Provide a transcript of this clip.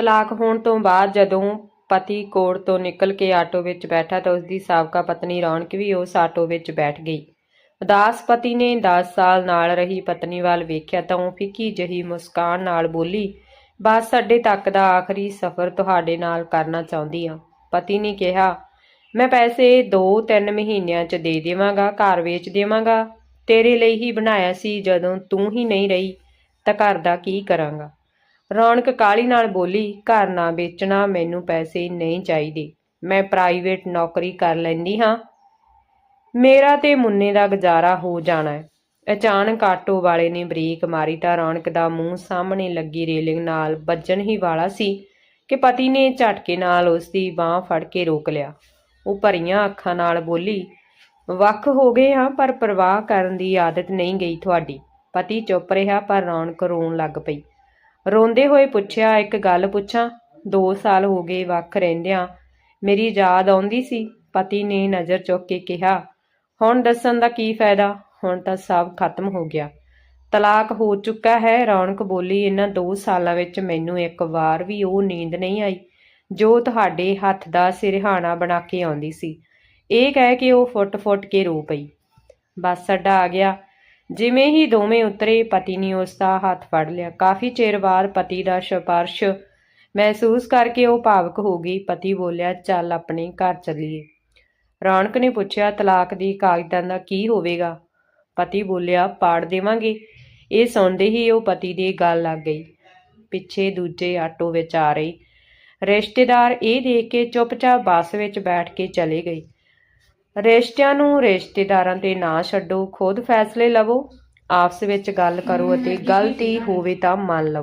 ਤਲਾਕ ਹੋਣ ਤੋਂ ਬਾਅਦ ਜਦੋਂ ਪਤੀ ਕੋਰਟ ਤੋਂ ਨਿਕਲ ਕੇ ਆਟੋ ਵਿੱਚ ਬੈਠਾ ਤਾਂ ਉਸ ਦੀ ਸਾਬਕਾ ਪਤਨੀ ਰੌਣਕ ਵੀ ਉਸ ਆਟੋ ਵਿੱਚ ਬੈਠ ਗਈ। ਉਦਾਸ ਪਤੀ ਨੇ 10 ਸਾਲ ਨਾਲ ਰਹੀ ਪਤਨੀ ਵੱਲ ਵੇਖਿਆ ਤਾਂ ਉਹ ਫਿੱਕੀ ਜਹੀ ਮੁਸਕਾਨ ਨਾਲ ਬੋਲੀ, ਬਸ ਸਾਡੇ ਤੱਕ ਦਾ ਆਖਰੀ ਸਫ਼ਰ ਤੁਹਾਡੇ ਨਾਲ ਕਰਨਾ ਚਾਹੁੰਦੀ ਹਾਂ। ਪਤੀ ਨੇ ਕਿਹਾ, ਮੈਂ ਪੈਸੇ 2-3 ਮਹੀਨਿਆਂ 'ਚ ਦੇ ਦੇਵਾਂਗਾ, ਘਰ ਵੇਚ ਦੇਵਾਂਗਾ। ਤੇਰੇ ਲਈ ਹੀ ਬਣਾਇਆ ਸੀ ਜਦੋਂ ਤੂੰ ਹੀ ਨਹੀਂ ਰਹੀ, ਤਾਂ ਘਰ ਦਾ ਕੀ ਕਰਾਂਗਾ? ਰੌਣਕ ਕਾਲੀ ਨਾਲ ਬੋਲੀ, ਘਰ ਨਾ ਵੇਚਣਾ, ਮੈਨੂੰ ਪੈਸੇ ਨਹੀਂ ਚਾਹੀਦੇ। ਮੈਂ ਪ੍ਰਾਈਵੇਟ ਨੌਕਰੀ ਕਰ ਲੈਂਦੀ ਹਾਂ। ਮੇਰਾ ਤੇ ਮੁੰਨੇ ਦਾ ਗੁਜ਼ਾਰਾ ਹੋ ਜਾਣਾ ਹੈ। ਅਚਾਨਕ ਆਟੋ ਵਾਲੇ ਨੇ ਬ੍ਰੇਕ ਮਾਰੀ ਤਾਂ ਰੌਣਕ ਦਾ ਮੂੰਹ ਸਾਹਮਣੇ ਲੱਗੀ ਰੇਲਿੰਗ ਨਾਲ ਵੱਜਣ ਹੀ ਵਾਲਾ ਸੀ ਕਿ ਪਤੀ ਨੇ ਝਟਕੇ ਨਾਲ ਉਸ ਦੀ ਬਾਹ ਫੜ ਕੇ ਰੋਕ ਲਿਆ। ਉਹ ਭਰੀਆਂ ਅੱਖਾਂ ਨਾਲ ਬੋਲੀ, ਵੱਖ ਹੋ ਗਏ ਹਾਂ, ਪਰ ਪਰਵਾਹ ਕਰਨ ਦੀ ਆਦਤ ਨਹੀਂ ਗਈ ਤੁਹਾਡੀ। ਪਤੀ ਚੁੱਪ ਰਿਹਾ, ਪਰ ਰੌਣਕ ਰੋਣ ਲੱਗ ਪਈ। ਰੋਂਦੇ ਹੋਏ ਪੁੱਛਿਆ, ਇੱਕ ਗੱਲ ਪੁੱਛਾਂ? 2 ਸਾਲ ਹੋ ਗਏ ਵੱਖ ਰਹਿੰਦਿਆਂ। ਮੇਰੀ ਯਾਦ ਆਉਂਦੀ ਸੀ, ਪਤੀ ਨੇ ਨਜ਼ਰ ਚੁੱਕ ਕੇ ਕਿਹਾ, ਹੁਣ ਦੱਸਣ ਦਾ ਕੀ ਫਾਇਦਾ? ਹੁਣ ਤਾਂ ਸਭ ਖਤਮ ਹੋ ਗਿਆ। ਤਲਾਕ ਹੋ ਚੁੱਕਾ ਹੈ, ਰੌਣਕ ਬੋਲੀ ਇਹਨਾਂ 2 ਸਾਲਾਂ ਵਿੱਚ ਮੈਨੂੰ ਇੱਕ ਵਾਰ ਵੀ ਉਹ ਨੀਂਦ ਨਹੀਂ ਆਈ, ਜੋ ਤੁਹਾਡੇ ਹੱਥ ਦਾ ਸਿਰਹਾਣਾ ਬਣਾ ਕੇ ਆਉਂਦੀ ਸੀ। ਇਹ ਕਹਿ ਕੇ ਉਹ ਫੁੱਟ-ਫੁੱਟ ਕੇ ਰੋ ਪਈ। ਬੱਸ ਅੱਡਾ ਆ ਗਿਆ। ਜਿਵੇਂ ਹੀ ਦੋਵੇਂ ਉਤਰੇ, ਪਤੀ ਨੇ ਉਸ ਦਾ ਹੱਥ ਫੜ ਲਿਆ। ਕਾਫੀ ਚਿਰ ਬਾਅਦ ਪਤੀ ਦਾ ਸਪਰਸ਼ ਮਹਿਸੂਸ ਕਰਕੇ ਉਹ ਭਾਵਕ ਹੋ ਗਈ। ਪਤੀ ਬੋਲਿਆ, ਚੱਲ ਆਪਣੇ ਘਰ ਚੱਲੀਏ। ਰੌਣਕ ਨੇ ਪੁੱਛਿਆ, ਤਲਾਕ ਦੀ ਕਾਗਜ਼ਾਂ ਦਾ ਕੀ ਹੋਵੇਗਾ? ਪਤੀ ਬੋਲਿਆ, ਪਾੜ ਦੇਵਾਂਗੇ। ਇਹ ਸੁਣਦੇ ਹੀ ਉਹ ਪਤੀ ਦੀ ਗੱਲ ਲੱਗ ਗਈ। ਪਿੱਛੇ ਦੂਜੇ ਆਟੋ ਵਿੱਚ ਆ ਰਹੀ। ਰਿਸ਼ਤੇਦਾਰ ਇਹ ਦੇਖ ਕੇ ਚੁੱਪਚਾਪ ਬੱਸ ਵਿੱਚ ਬੈਠ ਕੇ ਚਲੇ ਗਏ। ਰਿਸ਼ਤਿਆਂ ਨੂੰ ਰਿਸ਼ਤੇਦਾਰਾਂ ਤੇ ਨਾ ਛੱਡੋ ਖੁਦ ਫੈਸਲੇ ਲਵੋ ਆਪਸ ਵਿੱਚ ਗੱਲ ਕਰੋ ਅਤੇ ਗਲਤੀ ਹੋਵੇ ਤਾਂ ਮੰਨ ਲਵੋ।